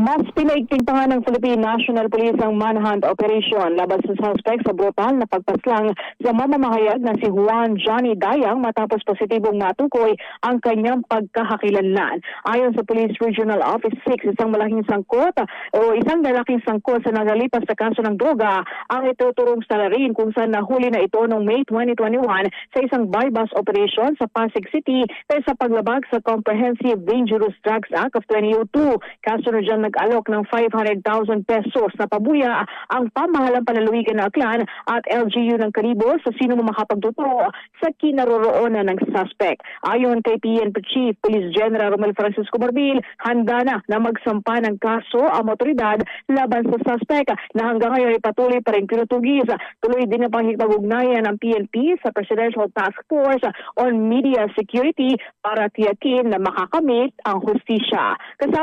Mas pinaigting pa nga ng Philippine National Police ang manhunt operation laban sa suspect sa brutal na pagpaslang sa mamamahayag na si Juan Johnny Dayang matapos positibong matukoy ang kanyang pagkakakilanlan. Ayon sa Police Regional Office 6, isang malaking sangkot o isang lalaking sangkot sa nagalipas sa kaso ng droga ang ituturong salarin kung saan nahuli na ito noong May 2021 sa isang bypass operation sa Pasig City dahil sa paglabag sa Comprehensive Dangerous Drugs Act of 2002. Kaso na dyan nag-alok ng 500,000 pesos na pabuya ang pamahalang panalawigan ng Aklan at LGU ng Karibo sa sino makapagtuturo sa kinaroroonan ng suspect. Ayon kay PNP Chief Police General Romel Francisco Marbil, handa na na magsampa ng kaso ang otoridad laban sa suspect na hanggang ngayon ay patuloy pa rin pinutugis. Tuloy din ang pangipag-ugnayan ng PNP sa Presidential Task Force on Media Security para tiyakin na makakamit ang hustisya. Kasama